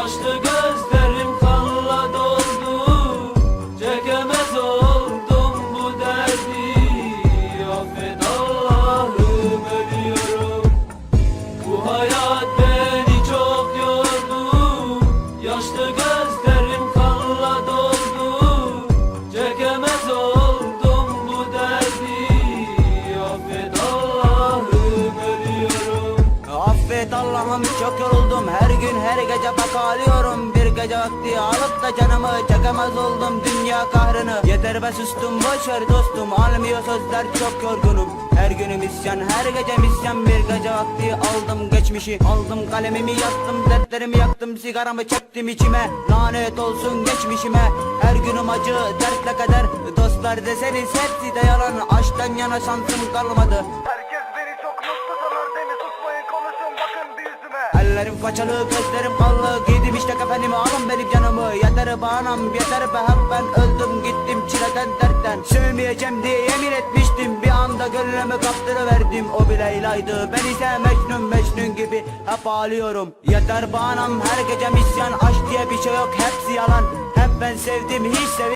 Yaşlı gözlerim kanla doldu. Çekemez oldum bu derdi. Affet Allah'ım ölüyorum. Bu hayat beni çok yordu. Yaşlı gözlerim Evet Allah'ım çok yoruldum. Her gün her gece bak ağlıyorum. Bir gece vakti alıp da canımı çekemez oldum. Dünya kahrını Yeter be sustum. Boş ver dostum Almıyor sözler. Çok yorgunum. Her günüm isyan her gece misyan. Bir gece vakti aldım geçmişi. Aldım kalemimi yaktım dertlerimi yaktım. Sigaramı çektim içime. Lanet olsun geçmişime. Her günüm acı dertle kader. Dostlar deseniz hepsi de yalan. Aşktan yana şansım kalmadı. Herkes Ellerim façalı gözlerim kallı Giydim işte kefenimi alın benim canımı. Yeter bağnam yeter be hep ben öldüm. Gittim çileden dertten Sevmeyeceğim diye yemin etmiştim. Bir anda gönlümü kaptırıverdim. O bir Leyla'ydı ben ise Mecnun Mecnun gibi hep ağlıyorum. Yeter bağnam her gece misyan Aşk diye bir şey yok hepsi yalan. Hep ben sevdim hiç sev